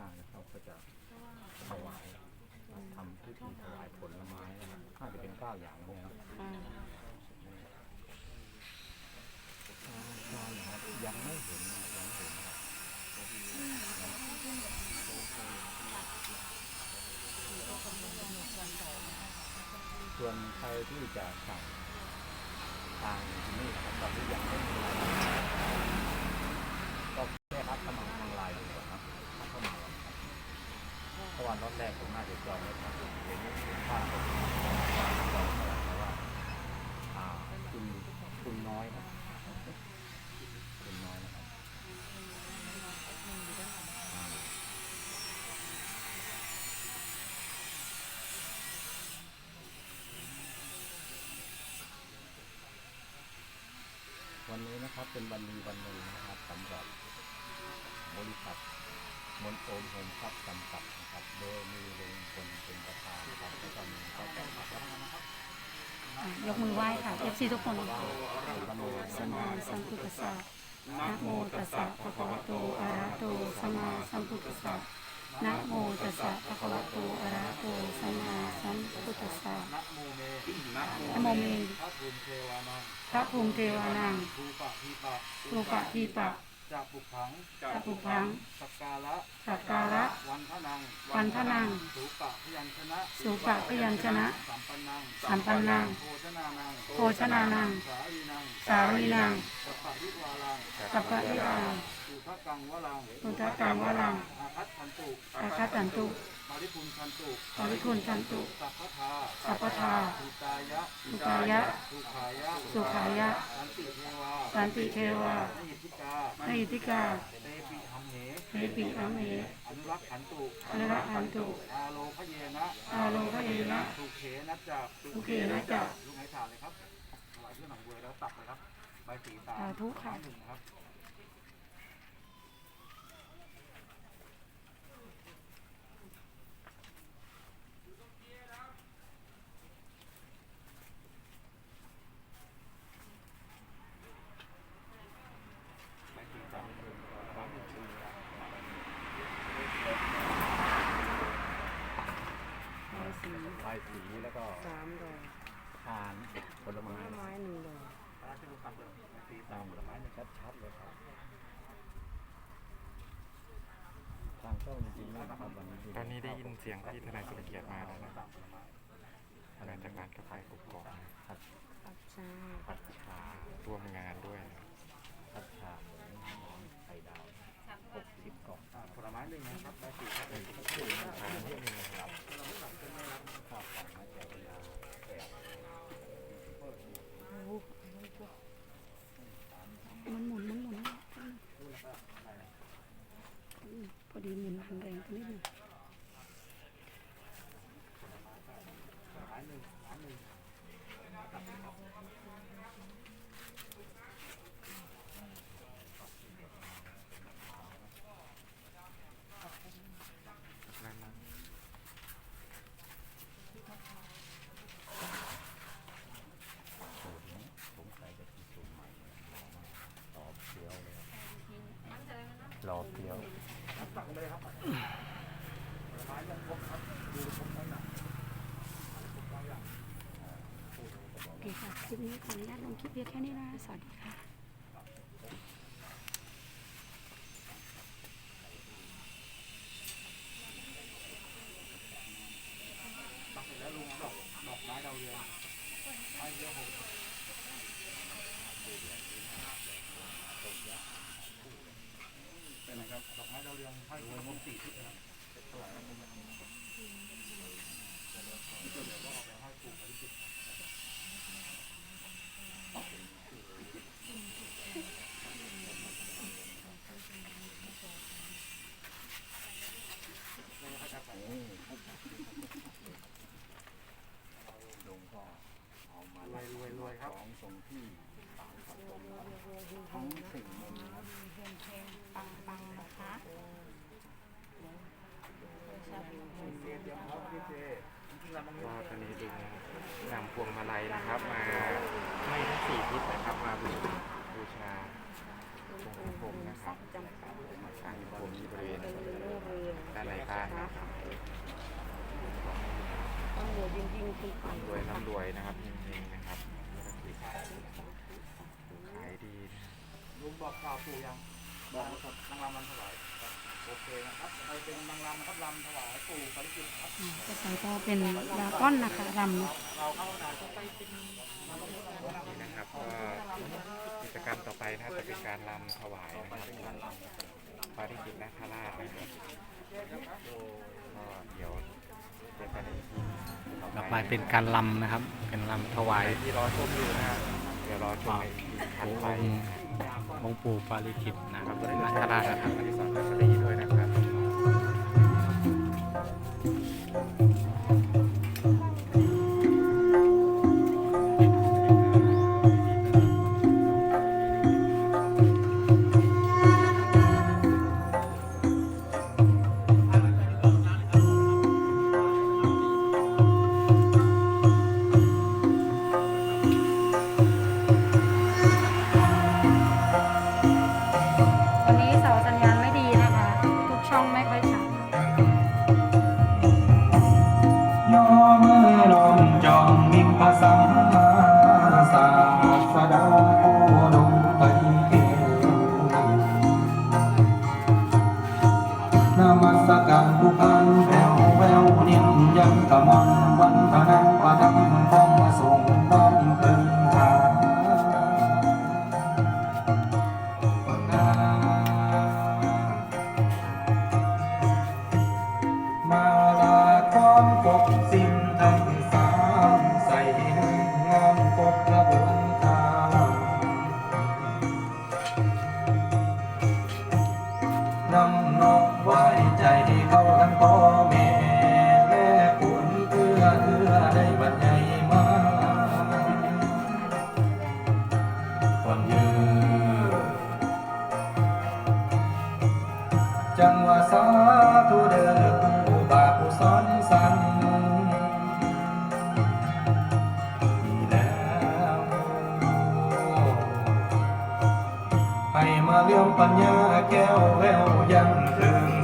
ร้างนะครับก็จะถวายทำพิธีถวายผลไม้นะครับน่าจะเป็นเก้าอย่างนะครับอ่าใช่ครับยังไม่เห็นยังไม่เห็นครับส่วนใครที่จะสั่งทางที่นี่นะครับตอนนี้ยังไม่มีรายละเอียดก็แค่ทักเข้ามาทางไลน์ดีกว่าครับทักเข้ามาก่อนครับเพ ราะวันรอบแรกผมน่าจะจองไว้ครับเห็นเห็นภาพผมจองเท่าไหร่เพราะว่าอ่าคุณคุณน้อยนะคุณน้อยนะครับวันนี้นะครับเป็นวันดีวันหนึ่งนะครับสำหรับบริษัทมนโอมโฮมทรัพย์จำกัด นะครับ โดยมีลุงพลเป็นประธานครับแล้วก็มีเจ้าของครับอะยกมือไหว้ค่ะ FC ทุกคนสมมาสัมพุทธัสสะนะโมตัสสะภะคะวะโตอะระหะโตสัมมาสัมพุทธัสสะนะโมตัสสะภะคะวะโตอะระหะโตสัมมาสัมพุทธัสสะนะโมเมนะโมเมพระภูมิเทวานังพระภูมิเทวานังภูปะทีปะรูปะทีปะ จะปุพังตะปุพัง สักการะสักการะ วันทนังวันทนังสูปะพยัญชนะ สุปะพยัญชนะ สัมปันนังสัมปันนัง โภชนานังโภชนานัง สารีนังสารีนัง สัพพะวิวาลังสัพพะวิรังสุภกังวลังพุทธกังวรัง อาคัตขันตุอาคาตันตุปาริพุนขันตุปริคุณทันตุ สัพพะทาสัพพทาสุตายะสุตายะ สุขายะ สุขายะสันติเทวา สันติเทวานิยิติกานหิติกาเตปิธรรมเหเทปิอัมเหอนุรักขันตุอนุรักขันตุอาโลพเยนะอาโลพเยนะสุเขนัจจะสุเขนัจจะลูกไม้ถาดเลยครับถวายเพื่อหนังเวยแล้วตับเลยครับใบสีสามทุกข์ค่ะหนึ่งครับสีสามไม้หนึ่งชื่อครับ ไม้สี ใบายสีแล้วก็ สามดอก ทานผลไม้ ไม้หนึ่งดอก พระราชบุตรครับเลยใบสี ตา สาม มผลไม้เนี่ยชัดๆเลยครับทางเข้าจริงๆนะครับวันนี้ ตอนนี้ได้ยินเสียงที่ทนายสุรเกียรติมาแล้วนะครับทนายจากการกระพายกกอกพัดปัจจาพัดชาร่วมงานด้วยนะพัดชาหมูน้องไข่ดาวหกสิบกล่องอ่าผลไม้หนึ่งนะครับใบสีครับชื่อทานนิดนึงนะครับข้าวของมาแจกยาแจก มันหมุนมันหมุนอืมพอ ดีหมุนแรงๆตัวนิดหนึง ผลไม้หนึ่งน้ำหนึ่ง นั่นนะ สูตรนี้ผมใส่จะเป็นสูตรใหม่เลยหอมมากตอบเปรี้ยวเลยรอเปรี้ยว ตักเลยครับผลไม้ยังครบครับดูครบแล้วนะครบแล้วอย่าง โอ เคค่ะคลิปนี้ขออนุญาตลงคลิปเพียงแค่นี้นะสวัสดีค่ะตักเสร็จแล้วลุงดอกดอกไม้ดาวเรืองให้เยอะผมเป็นไงครับดอกไม้ดาวเรืองให้รวมผมสี่ทิศนะครับเท่าไหร่ครับผมเดี๋ยวก็เอาไปให้ปลูกไปที่จิตนี่นะครับ นี่ลุงก็เอามาร วยรวยรวยครับ ของตรงที่ปากครับผม ทั้งสิ่งมนต์ครับปังปังนะคะเสียเดียวครับพี่เจจริงๆแล้วมันก็ตอนนี้ดึงนำพวงมาลัยนะครับ มาให้ทั้งสี่ทิศนะครับมาบูบูชาองค์พระพรหมมนะครับจำกัดทางผมที่บริเวณด้านไหนบ้างค้าขายต้องรวยยิ่งยิ่งขึ้นไปรวยร่ำรวยนะครับเฮงๆนะครับขายดีนะ ลุงบอกกล่าวปู่ยังบอกแล้วครับนางรำรำถวายครับโอเคนะครับไปเป็นนางรำนะครับรำถวายปู่ปริจิตรครับอ่าต่อไปก็เป็นดราก้อนนะคะรำเราเข้าหนาจะไปเป็นนี่นะครับก็กิจกรรมต่อไปน่าจะเป็นการรำถวายนะครับปาริจิตนาคราชนะครับก็เดี๋ยวเจอกันอีกทีต่อไปเป็นการลำนะครับ เป็นลำถวายใครที่รอชมอยู่นะฮะเดี๋ยวรอชมในทีถัดองไปค์ องค์ปู่ปาริจิตนะครับนาคราชนะครับอดิสรพัชรีด้วยนะครับ คนยืนจังว่าสาธุเด้อผู้บาผู้สอนสั่งดีแล้วให้มาเลี้ยงปัญญาแก้วแววยังถึง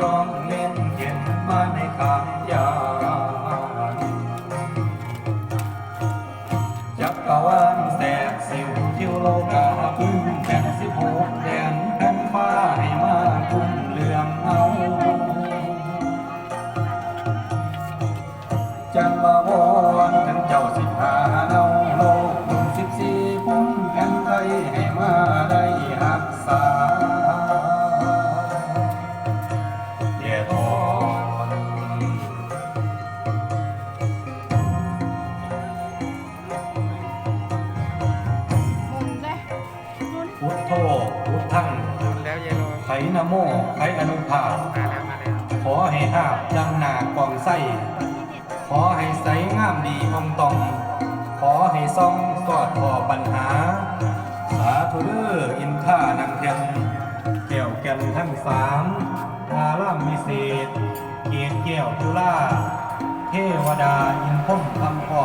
จองเล่นเขียนมาในคำย นะโมไขอนุภาพมาขอให้หาบดังหนากองไส้ ขอให้ใสงามดีอองตอง ขอให้ซ่องสอดพอปัญหา สาธุเด้ออินท่านังเทียนแก้วแก่นทั้งสามทาร่ามวิเศษ เกียรติแก้วจุฬาเทวดาอินพุ่มคำพ่อ